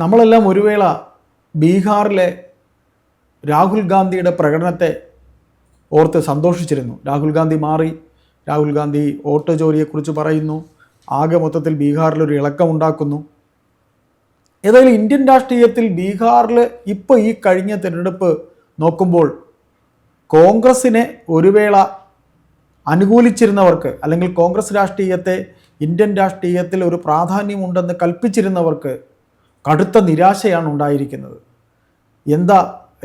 നമ്മളെല്ലാം ഒരു വേള ബീഹാറിലെ രാഹുൽ ഗാന്ധിയുടെ പ്രകടനത്തെ ഓർത്ത് സന്തോഷിച്ചിരുന്നു. രാഹുൽ ഗാന്ധി മാറി രാഹുൽ ഗാന്ധി ഓട്ടോ ജോലിയെക്കുറിച്ച് പറയുന്നു ആകെ മൊത്തത്തിൽ ബീഹാറിലൊരു ഇളക്കമുണ്ടാക്കുന്നു ഏതായാലും ഇന്ത്യൻ രാഷ്ട്രീയത്തിൽ ബീഹാറിൽ ഇപ്പോൾ ഈ കഴിഞ്ഞ തിരഞ്ഞെടുപ്പ് നോക്കുമ്പോൾ കോൺഗ്രസ്സിനെ ഒരു വേള അനുകൂലിച്ചിരുന്നവർക്ക് അല്ലെങ്കിൽ കോൺഗ്രസ് രാഷ്ട്രീയത്തെ ഇന്ത്യൻ രാഷ്ട്രീയത്തിൽ ഒരു പ്രാധാന്യമുണ്ടെന്ന് കൽപ്പിച്ചിരുന്നവർക്ക് കടുത്ത നിരാശയാണ് ഉണ്ടായിരിക്കുന്നത്. എന്താ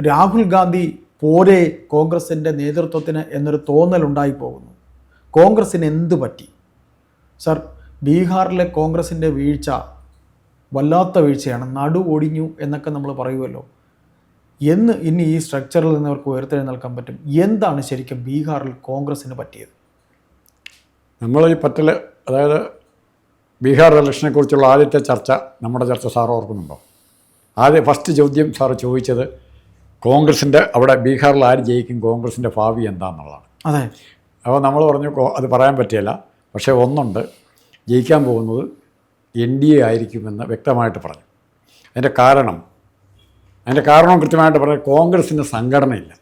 രാഹുൽ ഗാന്ധി പോരെ കോൺഗ്രസിന്റെ നേതൃത്വത്തിന് എന്നൊരു തോന്നലുണ്ടായി പോകുന്നു കോൺഗ്രസ്സിന് എന്ത് പറ്റി? സർ ബീഹാറിലെ കോൺഗ്രസിന്റെ വീഴ്ച വല്ലാത്ത വീഴ്ചയാണ്. നടു ഒടിഞ്ഞു എന്നൊക്കെ നമ്മൾ പറയുമല്ലോ. എന്ന് ഇനി ഈ സ്ട്രക്ചറിൽ നിന്ന് അവർക്ക് ഉയർത്തെഴുന്നേൽക്കാൻ പറ്റും. എന്താണ് ശരിക്കും ബീഹാറിൽ കോൺഗ്രസ്സിന് പറ്റിയത്? നമ്മൾ ഈ പറ്റൽ അതായത് ബീഹാർ ഇലക്ഷനെ കുറിച്ചുള്ള ആദ്യത്തെ ചർച്ച നമ്മുടെ ചർച്ച സാർ ഓർക്കുന്നുണ്ടോ? ആദ്യ ഫസ്റ്റ് ചോദ്യം സാർ ചോദിച്ചത് കോൺഗ്രസിന്റെ അവിടെ ബീഹാറിൽ ആര് ജയിക്കും കോൺഗ്രസിന്റെ ഭാവി എന്താണെന്നുള്ളതാണ് അതെ. അപ്പോൾ നമ്മൾ പറഞ്ഞു അത് പറയാൻ പറ്റിയല്ല. പക്ഷേ ഒന്നുണ്ട്. ജയിക്കാൻ പോകുന്നത് എൻ ഡി എ ആയിരിക്കുമെന്ന് വ്യക്തമായിട്ട് പറഞ്ഞു. അതിന്റെ കാരണം അതിന്റെ കാരണം കൃത്യമായിട്ട് പറഞ്ഞാൽ കോൺഗ്രസിന് സംഘടനയില്ല.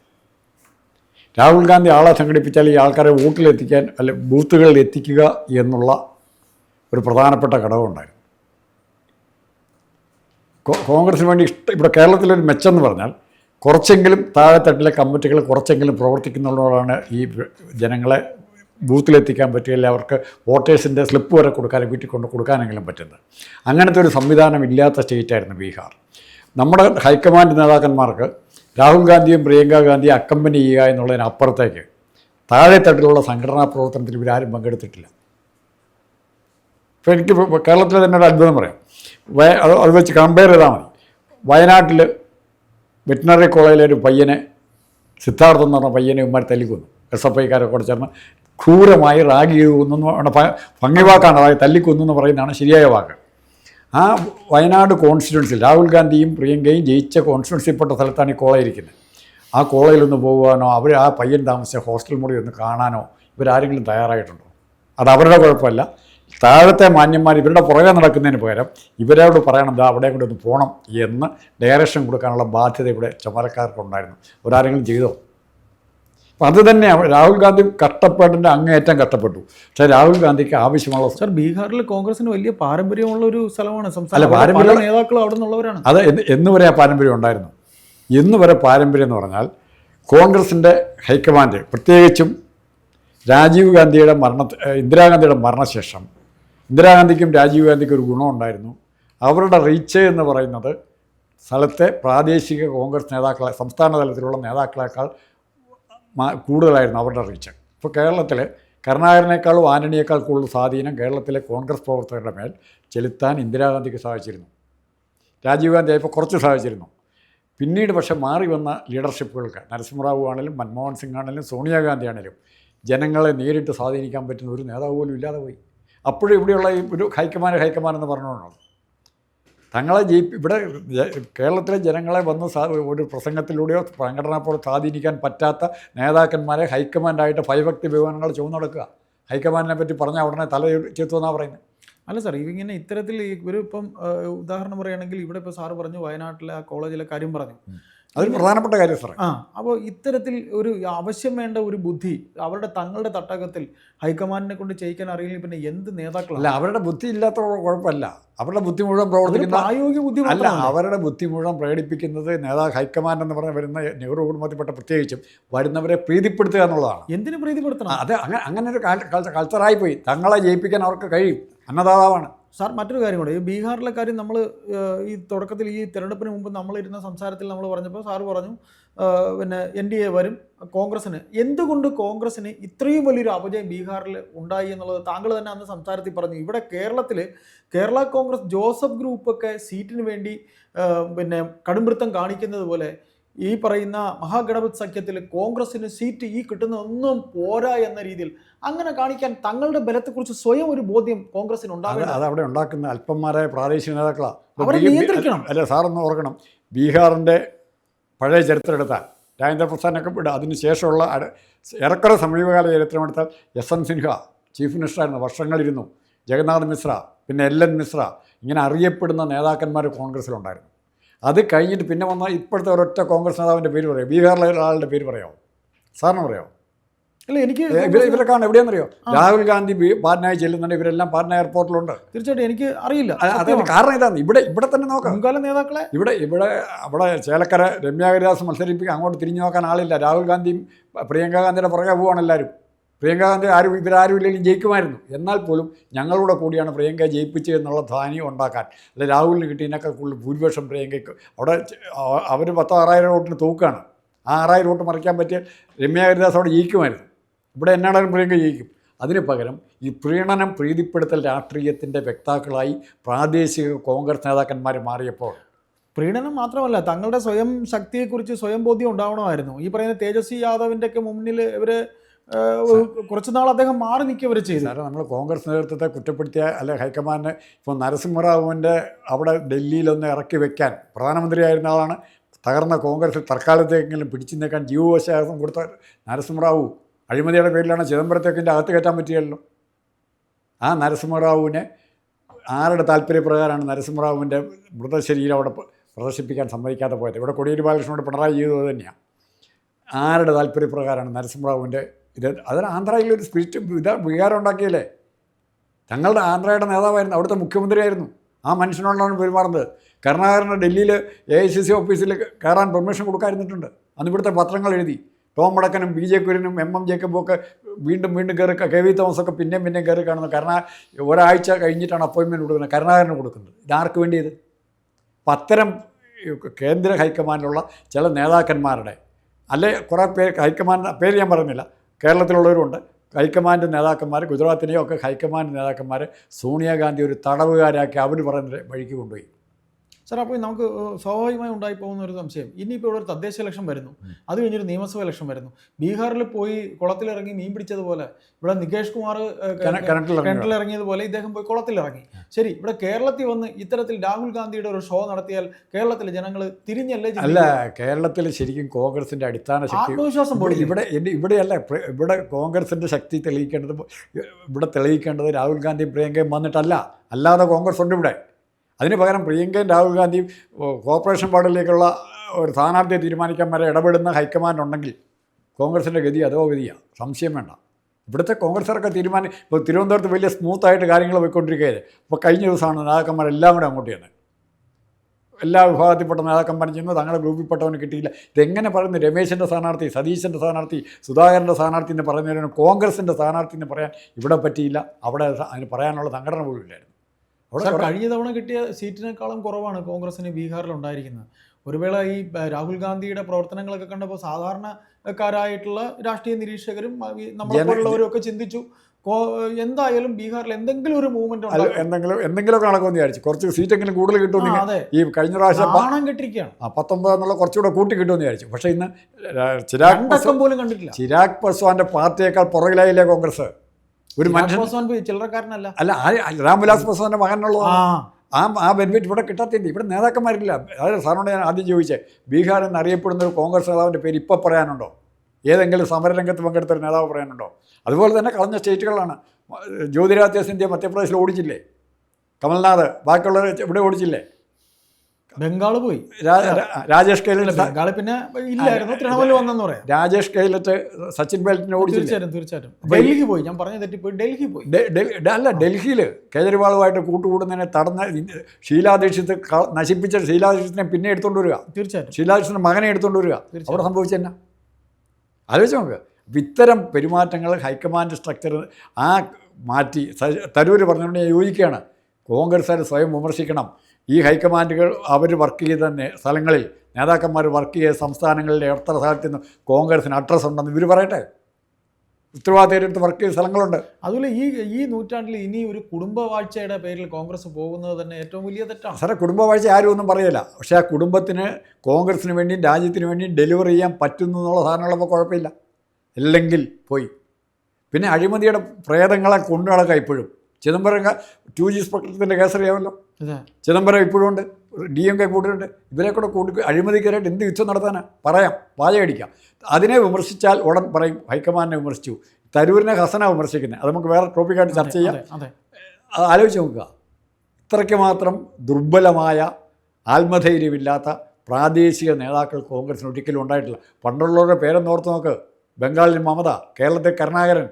രാഹുൽ ഗാന്ധി ആളെ സംഘടിപ്പിച്ചാൽ ഈ ആൾക്കാരെ വോട്ടിലെത്തിക്കാൻ അല്ലെ ബൂത്തുകളിൽ എത്തിക്കുക എന്നുള്ള ഒരു പ്രധാനപ്പെട്ട ഘടകമുണ്ടായിരുന്നു. കോൺഗ്രസിന് വേണ്ടി ഇഷ്ട ഇവിടെ കേരളത്തിലൊരു മെച്ചമെന്ന് പറഞ്ഞാൽ കുറച്ചെങ്കിലും താഴെത്തട്ടിലെ കമ്മിറ്റികൾ കുറച്ചെങ്കിലും പ്രവർത്തിക്കുന്നുള്ളതാണ് ഈ ജനങ്ങളെ ബൂത്തിലെത്തിക്കാൻ പറ്റുകയില്ല അവർക്ക് വോട്ടേഴ്സിന്റെ സ്ലിപ്പ് വരെ കൊടുക്കാൻ വീട്ടിൽ കൊണ്ട് കൊടുക്കാനെങ്കിലും പറ്റുന്നത്. അങ്ങനത്തെ ഒരു സംവിധാനം ഇല്ലാത്ത സ്റ്റേറ്റായിരുന്നു ബീഹാർ. നമ്മുടെ ഹൈക്കമാൻഡ് നേതാക്കന്മാർക്ക് രാഹുൽ ഗാന്ധിയും പ്രിയങ്ക ഗാന്ധിയും അക്കമ്പനി ചെയ്യുക എന്നുള്ളതിനപ്പുറത്തേക്ക് താഴെത്തട്ടിലുള്ള സംഘടനാ പ്രവർത്തനത്തിൽ ഇവരാരും പങ്കെടുത്തിട്ടില്ല. ഇപ്പോൾ എനിക്ക് കേരളത്തിലെ തന്നെ ഒരു അത്ഭുതം പറയാം. വയ അത് അത് വെച്ച് കമ്പയർ ചെയ്താൽ മതി. വയനാട്ടിൽ വെറ്റിനറി കോളേജിലെ ഒരു പയ്യനെ സിദ്ധാർത്ഥം എന്ന് പറഞ്ഞ പയ്യനെ ഉമ്മാർ തല്ലിക്കൊന്നു. എസ് എഫ് ഐക്കാരെ കൂടെ ചേർന്ന് ക്രൂരമായി റാഗി കൊന്നു ഭംഗി വാക്കാണ്. അതായത് തല്ലിക്കൊന്നു എന്ന് പറയുന്നതാണ് ശരിയായ വാക്ക്. ആ വയനാട് കോൺസ്റ്റിറ്റ്യുവൻസിൽ രാഹുൽ ഗാന്ധിയും പ്രിയങ്കയും ജയിച്ച കോൺസ്റ്റിറ്റ്യുവൻസിപ്പെട്ട സ്ഥലത്താണ് ഈ കോളേജ് ഇരിക്കുന്നത്. ആ കോളേജിലൊന്ന് പോകുവാനോ അവർ ആ പയ്യൻ താമസിച്ച ഹോസ്റ്റൽ മുറി ഒന്ന് കാണാനോ ഇവരാരെങ്കിലും തയ്യാറായിട്ടുണ്ടോ? അത് അവരുടെ കുഴപ്പമല്ല. താഴത്തെ മാന്യന്മാർ ഇവരുടെ പുറകെ നടക്കുന്നതിന് പകരം ഇവരോട് പറയണം ദാ അവിടെ കൂടെ ഒന്ന് പോകണം എന്ന് ഡയറക്ഷൻ കൊടുക്കാനുള്ള ബാധ്യത ഇവിടെ ചുമലക്കാർക്കുണ്ടായിരുന്നു ഒരാരെങ്കിലും ചെയ്തോ? അപ്പം അത് തന്നെ രാഹുൽ ഗാന്ധി കഷ്ടപ്പെട്ടിന്റെ അങ്ങേയറ്റം കഷ്ടപ്പെട്ടു. പക്ഷേ രാഹുൽ ഗാന്ധിക്ക് ആവശ്യമുള്ള സർ ബീഹാറിൽ കോൺഗ്രസിന് വലിയ പാരമ്പര്യമുള്ള ഒരു സ്ഥലമാണ്. അല്ല, സംസ്ഥാനം പാരമ്പര്യ നേതാക്കൾ അവിടെ നിന്നുള്ളവരാണ്. അത് എന്ന് വരെ ആ പാരമ്പര്യം ഉണ്ടായിരുന്നു. ഇന്ന് വരെ പാരമ്പര്യം എന്ന് പറഞ്ഞാൽ കോൺഗ്രസിന്റെ ഹൈക്കമാൻഡ് പ്രത്യേകിച്ചും രാജീവ് ഗാന്ധിയുടെ മരണ ഇന്ദിരാഗാന്ധിയുടെ മരണശേഷം ഇന്ദിരാഗാന്ധിക്കും രാജീവ് ഗാന്ധിക്കും ഒരു ഗുണമുണ്ടായിരുന്നു അവരുടെ റീച്ച് എന്ന് പറയുന്നത് സ്ഥലത്തെ പ്രാദേശിക കോൺഗ്രസ് നേതാക്കളെ സംസ്ഥാന തലത്തിലുള്ള നേതാക്കളെക്കാൾ കൂടുതലായിരുന്നു അവരുടെ റീച്ച്. ഇപ്പോൾ കേരളത്തിൽ കരുണാകരനേക്കാളും ആന്റണിയേക്കാൾ കൂടുതൽ സ്വാധീനം കേരളത്തിലെ കോൺഗ്രസ് പ്രവർത്തകരുടെ മേൽ ചെലുത്താൻ ഇന്ദിരാഗാന്ധിക്ക് സാധിച്ചിരുന്നു. രാജീവ് ഗാന്ധി ആയപ്പോൾ കുറച്ച് സാധിച്ചിരുന്നു. പിന്നീട് പക്ഷേ മാറി വന്ന ലീഡർഷിപ്പുകൾക്ക് നരസിംഹറാവു ആണെങ്കിലും മൻമോഹൻ സിംഗ് ആണെങ്കിലും സോണിയാഗാന്ധി ആണെങ്കിലും ജനങ്ങളെ നേരിട്ട് സ്വാധീനിക്കാൻ പറ്റുന്ന ഒരു നേതാവ് പോലും ഇല്ലാതെ പോയി. അപ്പോഴും ഇവിടെയുള്ള ഈ ഒരു ഹൈക്കമാൻ ഹൈക്കമാൻ എന്ന് പറഞ്ഞുകൊണ്ടാണ്. തങ്ങളെ ജയി ഇവിടെ കേരളത്തിലെ ജനങ്ങളെ വന്ന് ഒരു പ്രസംഗത്തിലൂടെയോ സംഘടന പോലെ സ്വാധീനിക്കാൻ പറ്റാത്ത നേതാക്കന്മാരെ ഹൈക്കമാൻഡായിട്ട് ഭയഭക്തി വിമാനങ്ങൾ ചുവന്നെടുക്കുക ഹൈക്കമാൻഡിനെ പറ്റി പറഞ്ഞാൽ ഉടനെ തല ചെത്തുമെന്നാണ് പറയുന്നത് അല്ല സാർ ഇങ്ങനെ ഇത്തരത്തിൽ ഒരു ഇപ്പം ഉദാഹരണം പറയുകയാണെങ്കിൽ ഇവിടെ ഇപ്പോൾ സാറ് പറഞ്ഞു വയനാട്ടിലെ ആ കോളേജിലെ കാര്യം പറഞ്ഞു. അതൊരു പ്രധാനപ്പെട്ട കാര്യം സാറേ. ആ അപ്പോൾ ഇത്തരത്തിൽ ഒരു ആവശ്യം വേണ്ട ഒരു ബുദ്ധി അവരുടെ തങ്ങളുടെ തട്ടകത്തിൽ ഹൈക്കമാൻഡിനെ കൊണ്ട് ചെയ്യിക്കാൻ അറിയില്ലെങ്കിൽ പിന്നെ എന്ത് അല്ല അവരുടെ ബുദ്ധി ഇല്ലാത്ത കുഴപ്പമല്ല. അവരുടെ ബുദ്ധി മുഴുവൻ പ്രവർത്തിക്കുന്ന പ്രായോഗിക ബുദ്ധി അല്ല അവരുടെ ബുദ്ധി മുഴുവൻ പ്രകടിപ്പിക്കുന്നത് നേതാ ഹൈക്കമാൻഡ് എന്ന് പറഞ്ഞ് വരുന്ന നെഹ്റു കുടുംബത്തിൽപ്പെട്ട പ്രത്യേകിച്ചും വരുന്നവരെ പ്രീതിപ്പെടുത്തുക എന്നുള്ളതാണ്. എന്തിനു പ്രീതിപ്പെടുത്തണം? അതെ അത് അങ്ങനെ അങ്ങനെ ഒരു കൾച്ചറായി പോയി തങ്ങളെ ജയിപ്പിക്കാൻ അവർക്ക് കഴിയും. അന്നദാതാവാണ്. സാർ മറ്റൊരു കാര്യം കൂടെ. ഈ ബീഹാറിലെ കാര്യം നമ്മൾ ഈ തുടക്കത്തിൽ ഈ തെരഞ്ഞെടുപ്പിന് മുമ്പ് നമ്മളിരുന്ന സംസാരത്തിൽ നമ്മൾ പറഞ്ഞപ്പോൾ സാറ് പറഞ്ഞു പിന്നെ എൻ ഡി എ വരും കോൺഗ്രസ്സിന്. എന്തുകൊണ്ട് കോൺഗ്രസ്സിന് ഇത്രയും വലിയൊരു അപജയം ബീഹാറിൽ ഉണ്ടായി എന്നുള്ളത് താങ്കൾ തന്നെ അന്ന് സംസാരത്തിൽ പറഞ്ഞു. ഇവിടെ കേരളത്തിൽ കേരള കോൺഗ്രസ് ജോസഫ് ഗ്രൂപ്പൊക്കെ സീറ്റിന് വേണ്ടി പിന്നെ കടുംപിടുത്തം കാണിക്കുന്നത് പോലെ ഈ പറയുന്ന മഹാഗണപത് സഖ്യത്തിൽ കോൺഗ്രസിന് സീറ്റ് ഈ കിട്ടുന്നതൊന്നും പോരാ എന്ന രീതിയിൽ അങ്ങനെ കാണിക്കാൻ തങ്ങളുടെ ബലത്തെക്കുറിച്ച് സ്വയം ഒരു ബോധ്യം കോൺഗ്രസിന് ഉണ്ടാകും അവിടെ ഉണ്ടാക്കുന്ന അല്പന്മാരായ പ്രാദേശിക നേതാക്കളാണ്. അവരെ നിയന്ത്രിക്കണം. അല്ല സാറൊന്ന് ഓർക്കണം. ബീഹാറിന്റെ പഴയ ചരിത്രം എടുത്താൽ രാജേന്ദ്ര പ്രസാദിനൊക്കെ വിടുക അതിന് ശേഷമുള്ള അര- ഏറെക്കുറെ സമീപകാല ചരിത്രം എടുത്താൽ എസ് എൻ സിൻഹ ചീഫ് മിനിസ്റ്ററായിരുന്നു വർഷങ്ങളിരുന്നു. ജഗന്നാഥ് മിശ്ര പിന്നെ എൽ എൻ മിശ്ര ഇങ്ങനെ അറിയപ്പെടുന്ന നേതാക്കന്മാർ കോൺഗ്രസ്സിലുണ്ടായിരുന്നു. അത് കഴിഞ്ഞിട്ട് പിന്നെ വന്ന ഇപ്പോഴത്തെ ഒരൊറ്റ കോൺഗ്രസ് നേതാവിന്റെ പേര് പറയാം. ബീഹാറിലെ ഒരാളുടെ പേര് പറയാമോ? സാറിന് പറയാമോ? അല്ല എനിക്ക് ഇവർ എവിടെയാണെന്ന് എവിടെയാണെന്നറിയോ? രാഹുൽ ഗാന്ധി പാറ്റ്നായി പാറ്റ്നയിൽ ചെല്ലുന്നുണ്ട്. ഇവരെല്ലാം പാറ്റ്ന എയർപോർട്ടിലുണ്ട്. തീർച്ചയായിട്ടും എനിക്ക് അറിയില്ല. അത് അതിന് കാരണം ഇതാണ്. ഇവിടെ ഇവിടെ തന്നെ നോക്കാം. മുൻകാല നേതാക്കളെ ഇവിടെ ഇവിടെ അവിടെ ചേലക്കര രമ്യാഗരദാസ് ഹരിദാസ് മത്സരിപ്പിക്കാൻ അങ്ങോട്ട് തിരിഞ്ഞു നോക്കാൻ ആളില്ല. രാഹുൽ ഗാന്ധിയും പ്രിയങ്ക ഗാന്ധിയുടെ പുറകെ പോവാണ് എല്ലാവരും. പ്രിയങ്ക ഗാന്ധി ആരും ഇവരാരും ഇല്ലെങ്കിലും ജയിക്കുമായിരുന്നു. എന്നാൽ പോലും ഞങ്ങളുടെ കൂടിയാണ് പ്രിയങ്ക ജയിപ്പിച്ചത് എന്നുള്ള ധാന്യം ഉണ്ടാക്കാൻ. അല്ലെ രാഹുലിന് കിട്ടിയതിനേക്കാൾ കൂടുതൽ ഭൂരിപക്ഷം പ്രിയങ്കയ്ക്ക്. അവിടെ അവർ പത്തോ ആറായിരം വോട്ടിന് തൂക്കാണ് ആ ആറായിരം വോട്ട് മറിക്കാൻ പറ്റിയ രമ്യ ഹരിദാസ് അവിടെ ജയിക്കുമായിരുന്നു. ഇവിടെ എന്നാണെങ്കിലും പ്രിയങ്ക ജയിക്കും. അതിന് പകരം ഈ പ്രീണനം പ്രീതിപ്പെടുത്തൽ രാഷ്ട്രീയത്തിന്റെ വ്യക്താക്കളായി പ്രാദേശിക കോൺഗ്രസ് നേതാക്കന്മാർ മാറിയപ്പോൾ പ്രീണനം മാത്രമല്ല തങ്ങളുടെ സ്വയം ശക്തിയെക്കുറിച്ച് സ്വയം ബോധ്യം ഉണ്ടാവണമായിരുന്നു. ഈ പറയുന്ന തേജസ്വി യാദവിന്റെയൊക്കെ മുന്നിൽ ഇവർ ഏഹ്, കുറച്ച് നാൾ അദ്ദേഹം മാറി നിൽക്കുക ചെയ്തു. സാറേ നമ്മൾ കോൺഗ്രസ് നേതൃത്വത്തെ കുറ്റപ്പെടുത്തിയ അല്ലെ ഹൈക്കമാൻഡിനെ ഇപ്പോൾ നരസിംഹറാവുവിന്റെ അവിടെ ഡൽഹിയിലൊന്ന് ഇറക്കി വെക്കാൻ പ്രധാനമന്ത്രിയായിരുന്ന ആളാണ്. തകർന്ന കോൺഗ്രസ് തൽക്കാലത്തേക്കെങ്കിലും പിടിച്ചു നിൽക്കാൻ ജീവവശാസം കൊടുത്ത നരസിംഹറാവു അഴിമതിയുടെ പേരിലാണ് ചിദംബരത്തേക്കിന്റെ അകത്ത് കയറ്റാൻ പറ്റിയല്ലോ. ആ നരസിംഹറാവുവിനെ ആരുടെ താല്പര്യപ്രകാരമാണ് നരസിംഹറാവുവിന്റെ മൃതശരീരം അവിടെ പ്രദർശിപ്പിക്കാൻ സമ്മതിക്കാതെ പോയത്? ഇവിടെ കോടിയേരി ബാലകൃഷ്ണനോട് പിണറായി ചെയ്തത് തന്നെയാണ് ആരുടെ താല്പര്യപ്രകാരമാണ് നരസിംഹറാവുവിന്റെ ഇത് അതിന് ആന്ധ്രയിൽ ഒരു സ്പിരിറ്റ് ഇതാ വികാരം ഉണ്ടാക്കിയല്ലേ? തങ്ങളുടെ ആന്ധ്രയുടെ നേതാവായിരുന്നു അവിടുത്തെ മുഖ്യമന്ത്രിയായിരുന്നു. ആ മനുഷ്യനോടാണ് പെരുമാറുന്നത്. കരുണാകരന് ഡൽഹിയിൽ എ ഐ സി സി ഓഫീസിൽ കയറാൻ പെർമിഷൻ കൊടുക്കാതിരുന്നിട്ടുണ്ട്. അന്ന് ഇവിടുത്തെ പത്രങ്ങൾ എഴുതി. ടോം മടക്കനും ബി ജെ കുര്യനും എം എം ജേക്കബും ഒക്കെ വീണ്ടും വീണ്ടും കയറി കെ വി തോമസൊക്കെ പിന്നെയും പിന്നെയും കയറി കാണുന്നത് കരുണാ ഒരാഴ്ച കഴിഞ്ഞിട്ടാണ് അപ്പോയിൻമെന്റ് കൊടുക്കുന്നത് കരുണാകരന് കൊടുക്കുന്നത്. ഇതാർക്ക് അപ്പം അത്തരം കേന്ദ്ര ഹൈക്കമാൻഡിലുള്ള ചില നേതാക്കന്മാരുടെ. അല്ലെ കുറേ പേര് ഹൈക്കമാൻഡ് പേര് ഞാൻ പറയുന്നില്ല കേരളത്തിലുള്ളവരുണ്ട്. ഹൈക്കമാൻഡ് നേതാക്കന്മാർ ഗുജറാത്തിനെയോ ഒക്കെ ഹൈക്കമാൻഡ് നേതാക്കന്മാർ സോണിയാഗാന്ധി ഒരു തടവുകാരാക്കി അവർ പറഞ്ഞ വഴിക്ക് കൊണ്ടുപോയി. സാർ അപ്പോൾ നമുക്ക് സ്വാഭാവികമായി ഉണ്ടായി പോകുന്ന ഒരു സംശയം. ഇനിയിപ്പോൾ ഇവിടെ ഒരു തദ്ദേശ ഇലക്ഷൻ വരുന്നു. അത് കഴിഞ്ഞൊരു നിയമസഭ ഇലക്ഷൻ വരുന്നു. ബീഹാറിൽ പോയി കുളത്തിലിറങ്ങി മീൻ പിടിച്ചതുപോലെ ഇവിടെ നികേഷ് കുമാർ കിണറ്റിലിറങ്ങിയതുപോലെ ഇദ്ദേഹം പോയി കുളത്തിലിറങ്ങി. ശരി ഇവിടെ കേരളത്തിൽ വന്ന് ഇത്തരത്തിൽ രാഹുൽ ഗാന്ധിയുടെ ഒരു ഷോ നടത്തിയാൽ കേരളത്തിലെ ജനങ്ങൾ തിരിഞ്ഞല്ലേ അല്ല? കേരളത്തിൽ ശരിക്കും കോൺഗ്രസിന്റെ അടിസ്ഥാന ശക്തി ആത്മവിശ്വാസം പോലും പോയി ഇവിടെ ഇവിടെയല്ല ഇവിടെ കോൺഗ്രസിന്റെ ശക്തി തെളിയിക്കേണ്ടത് ഇവിടെ തെളിയിക്കേണ്ടത് രാഹുൽ ഗാന്ധിയും പ്രിയങ്കയും വന്നിട്ടല്ല. അല്ലാതെ കോൺഗ്രസ് ഉണ്ട് ഇവിടെ. അതിന് പകരം പ്രിയങ്കയും രാഹുൽ ഗാന്ധിയും കോർപ്പറേഷൻ വാർഡിലേക്കുള്ള ഒരു സ്ഥാനാർത്ഥിയെ തീരുമാനിക്കാൻ വരെ ഇടപെടുന്ന ഹൈക്കമാൻഡ് ഉണ്ടെങ്കിൽ കോൺഗ്രസിന്റെ ഗതി അതോ ഗതിയാണ് സംശയം വേണ്ട. ഇവിടുത്തെ കോൺഗ്രസ്സുകാരൊക്കെ തീരുമാനം ഇപ്പോൾ തിരുവനന്തപുരത്ത് വലിയ സ്മൂത്തായിട്ട് കാര്യങ്ങൾ പോയിക്കൊണ്ടിരിക്കുകയാണ്. അപ്പോൾ കഴിഞ്ഞ ദിവസമാണ് നേതാക്കന്മാരെല്ലാം കൂടെ അങ്ങോട്ട് ചെയ്യുന്നത് എല്ലാ വിഭാഗത്തിൽപ്പെട്ട നേതാക്കന്മാരും ചെന്ന് തങ്ങളുടെ ഗ്രൂപ്പിൽപ്പെട്ടവന് കിട്ടിയില്ല. ഇതെങ്ങനെ പറയുന്നു? രമേശിന്റെ സ്ഥാനാർത്ഥി സതീശന്റെ സ്ഥാനാർത്ഥി സുധാകരന്റെ സ്ഥാനാർത്ഥി എന്ന് പറയുന്നതിന് കോൺഗ്രസിന്റെ സ്ഥാനാർത്ഥി എന്ന് പറയാൻ ഇവിടെ പറ്റിയില്ല. അവിടെ അതിന് പറയാനുള്ള സംഘടന പോലും ഇല്ലായിരുന്നു. അവിടെ കഴിഞ്ഞ തവണ കിട്ടിയ സീറ്റിനേക്കാളും കുറവാണ് കോൺഗ്രസിന് ബീഹാറിൽ ഉണ്ടായിരിക്കുന്നത് ഒരു വേള ഈ രാഹുൽ ഗാന്ധിയുടെ പ്രവർത്തനങ്ങളൊക്കെ കണ്ടപ്പോൾ സാധാരണക്കാരായിട്ടുള്ള രാഷ്ട്രീയ നിരീക്ഷകരും നമ്മളെപ്പോലുള്ളവരും ഒക്കെ ചിന്തിച്ചു എന്തായാലും ബീഹാറിൽ എന്തെങ്കിലും ഒരു മൂവ്മെന്റ് എന്തെങ്കിലും എന്തെങ്കിലുമൊക്കെ നടക്കുമെന്ന് വിചാരിച്ചു. കുറച്ച് സീറ്റെങ്കിലും കൂടുതൽ കിട്ടുമെന്ന് ഈ കഴിഞ്ഞ പ്രാവശ്യം പണം കിട്ടിരിക്കുകയാണ്. ആ, പത്തൊമ്പത് എന്നുള്ള കുറച്ചുകൂടെ കൂട്ടി കിട്ടുമെന്ന് വിചാരിച്ചു. പക്ഷേ ഇന്ന് ചിരാഗ് പോലും കണ്ടിട്ടില്ല. ചിരാഗ് പസ്വാന്റെ പാർട്ടിയേക്കാൾ പുറകിലായില്ലേ കോൺഗ്രസ്? ഒരു മനുഷ്യൻ ചില്ലറക്കാരനല്ല. അല്ല രാംവിലാസ് പാസ്വാന്റെ മകനുള്ളതാണ് ആ. ആ ബെനിഫിറ്റ് ഇവിടെ കിട്ടത്തില്ല. ഇവിടെ നേതാക്കന്മാരില്ല. അതായത് സാറിനോട് ഞാൻ ആദ്യം ചോദിച്ചേ ബീഹാർ എന്നറിയപ്പെടുന്ന ഒരു കോൺഗ്രസ് നേതാവിന്റെ പേര് ഇപ്പോൾ പറയാനുണ്ടോ? ഏതെങ്കിലും സമരരംഗത്ത് പങ്കെടുത്ത ഒരു നേതാവ് പറയാനുണ്ടോ? അതുപോലെ തന്നെ കളഞ്ഞ സ്റ്റേറ്റുകളാണ് ജ്യോതിരാദിത്യ സിന്ധ്യ മധ്യപ്രദേശിൽ ഓടിച്ചില്ലേ? കമൽനാഥ് ബാക്കിയുള്ളവർ ഇവിടെ ഓടിച്ചില്ലേ? ബംഗാൾ പോയി. രാജേഷ് കൈലറ്റ് ബംഗാൾ പിന്നെ ഇല്ലായിരുന്നു. തൃണമൂൽ വന്നെന്ന് പറയാം. രാജേഷ് കൈലറ്റ് സച്ചിൻ പൈലറ്റിനെ ഓടി തീർച്ചയായിട്ടും തീർച്ചയായിട്ടും. ഡൽഹി പോയി. ഞാൻ പറഞ്ഞ തെറ്റിപ്പോയി. ഡൽഹി പോയി. അല്ല ഡൽഹിയിൽ കേജ്രിവാളുമായിട്ട് കൂട്ടുകൂടുന്നതിനെ തടഞ്ഞ ഷീലാ ദീക്ഷിത് നശിപ്പിച്ച ഷീലാ ദീക്ഷിത്തിനെ പിന്നെ എടുത്തുകൊണ്ട് വരിക. തീർച്ചയായിട്ടും. ഷീലാ ദീക്ഷിത്തിന്റെ മകനെ എടുത്തുകൊണ്ട് വരിക. അവിടെ സംഭവിച്ചെന്നാ ആലോചിച്ച് നോക്ക്. അപ്പം ഇത്തരം പെരുമാറ്റങ്ങൾ ഹൈക്കമാൻഡ് സ്ട്രക്ചർ ആ മാറ്റി തരൂർ പറഞ്ഞുകൊണ്ട് ഞാൻ യോജിക്കുകയാണ്. കോൺഗ്രസ്സുകാർ സ്വയം വിമർശിക്കണം. ഈ ഹൈക്കമാൻഡുകൾ അവർ വർക്ക് ചെയ്ത തന്നെ സ്ഥലങ്ങളിൽ നേതാക്കന്മാർ വർക്ക് ചെയ്ത സംസ്ഥാനങ്ങളിലെ എത്ര സ്ഥലത്ത് നിന്ന് കോൺഗ്രസിന് അഡ്രസ്സ് ഉണ്ടെന്ന് ഇവർ പറയട്ടെ. ഉത്തരവാദിത്തം വർക്ക് ചെയ്ത സ്ഥലങ്ങളുണ്ട്. അതുപോലെ ഈ ഈ നൂറ്റാണ്ടിൽ ഇനി ഒരു കുടുംബവാഴ്ചയുടെ പേരിൽ കോൺഗ്രസ് പോകുന്നത് തന്നെ ഏറ്റവും വലിയ തെറ്റാണ്. സാറേ കുടുംബവാഴ്ച ആരും ഒന്നും പറയില്ല. പക്ഷേ ആ കുടുംബത്തിന് കോൺഗ്രസിന് വേണ്ടിയും രാജ്യത്തിന് വേണ്ടിയും ഡെലിവർ ചെയ്യാൻ പറ്റുന്നു എന്നുള്ള സാധനങ്ങളൊക്കെ കുഴപ്പമില്ല. അല്ലെങ്കിൽ പോയി. പിന്നെ അഴിമതിയുടെ പ്രേതങ്ങളെ കൊണ്ടു നടക്കാം ഇപ്പോഴും ചിദംബരം ടു ജി സ്പെക്ടത്തിന്റെ കേസറിയാമല്ലോ. ചിദംബരം ഇപ്പോഴും ഉണ്ട്. ഡി എം കെ കൂട്ടിട്ടുണ്ട് ഇവരെ കൂടെ കൂട്ടി അഴിമതിക്കാരായിട്ട് എന്ത് യുദ്ധം നടത്താനാ? പറയാം. വാചകടിക്കാം അതിനെ വിമർശിച്ചാൽ ഉടൻ പറയും. ഹൈക്കമാൻഡിനെ വിമർശിച്ചു. തരൂരിനെ ഹസന വിമർശിക്കുന്നത്. അത് നമുക്ക് വേറെ ടോപ്പിക്കായിട്ട് ചർച്ച ചെയ്യാം. അതെ ആലോചിച്ച് നോക്കുക. ഇത്രയ്ക്ക് മാത്രം ദുർബലമായ ആത്മധൈര്യമില്ലാത്ത പ്രാദേശിക നേതാക്കൾ കോൺഗ്രസിന് ഒരിക്കലും ഉണ്ടായിട്ടില്ല. പണ്ടുള്ളവരുടെ പേരെന്നോർത്ത് ഓർത്ത് നോക്ക്. ബംഗാളിൽ മമത കേരളത്തിൽ കരുണാകരൻ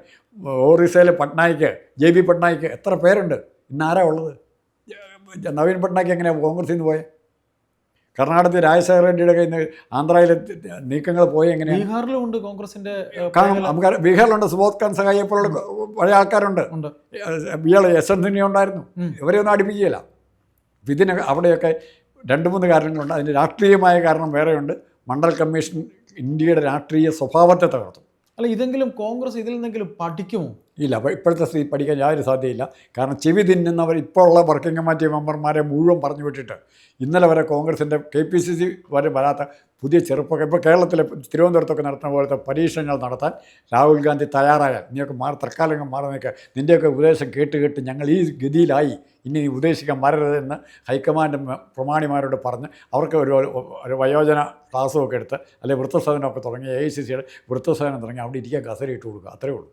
ഒറീസയിലെ പട്നായിക്ക് ജെ ബി പട്നായിക്ക് എത്ര പേരുണ്ട്? ഇന്നാരാ ഉള്ളത്? നവീൻ പട്നായിക്ക് എങ്ങനെയാണ് കോൺഗ്രസിൽ നിന്ന് പോയത് കർണാടകത്തിൽ രാജശേഖര റെഡ്ഡിയുടെ കയ്യിൽ നിന്ന് ആന്ധ്രയിലെ നീക്കങ്ങൾ പോയി എങ്ങനെയാണ് ബീഹാറിലും ഉണ്ട് കോൺഗ്രസിന്റെ ഏഹ്, കാണും മേഖല നമുക്ക് ബീഹാറിലുണ്ട് സുബോധ് കാൻ സഹായി പോലുള്ള പഴയ ആൾക്കാരുണ്ട്. എസ് ഇയാൾ എസ് ഉണ്ടായിരുന്നു. ഉം. ഇവരെ ഒന്നും അടുപ്പിക്കുകയില്ല. ഇതിന് അവിടെയൊക്കെ രണ്ട് മൂന്ന് കാരണങ്ങളുണ്ട്. അതിന് രാഷ്ട്രീയമായ കാരണം വേറെയുണ്ട്. മണ്ഡൽ കമ്മീഷൻ ഇന്ത്യയുടെ രാഷ്ട്രീയ സ്വഭാവത്തെ തകർത്തു. അല്ല ഇതെങ്കിലും കോൺഗ്രസ് ഇതിൽ നിന്നെങ്കിലും പഠിക്കുമോ? ഇല്ല അപ്പോൾ ഇപ്പോഴത്തെ സ്ഥിതി പഠിക്കാൻ യാതൊരു സാധ്യതയില്ല. കാരണം ചെവി തിന്നുന്നവർ ഇപ്പോഴുള്ള വർക്കിംഗ് കമ്മിറ്റി മെമ്പർമാരെ മുഴുവൻ പറഞ്ഞു വിട്ടിട്ട് ഇന്നലെ വരെ കോൺഗ്രസിന്റെ കെ പി സി സി വരെ വരാത്ത പുതിയ ചെറുപ്പക്കാർ ഇപ്പോൾ കേരളത്തിലെ തിരുവനന്തപുരത്തൊക്കെ നടത്തുന്ന പോലത്തെ പരീക്ഷണങ്ങൾ നടത്താൻ രാഹുൽ ഗാന്ധി തയ്യാറായാൽ നീയൊക്കെ മാറി തൽക്കാലം മാറി നിൽക്കുക. നിന്റെയൊക്കെ ഉപദേശം കേട്ട് കേട്ട് ഞങ്ങൾ ഈ ഗതിയിലായി. ഇനി ഉപദേശിക്കാൻ മാറരുതെന്ന് ഹൈക്കമാൻഡ് പ്രമാണിമാരോട് പറഞ്ഞ് അവർക്ക് ഒരു ഒരു വയോജന ക്ലാസ്സും ഒക്കെ എടുത്ത് അല്ലെങ്കിൽ വൃത്തസദനമൊക്കെ തുടങ്ങി എ ഐ സി സിയുടെ വൃത്തസദനം തുടങ്ങി അവിടെ ഇരിക്കാൻ കസരി ഇട്ട് കൊടുക്കുക. അത്രയേ ഉള്ളൂ.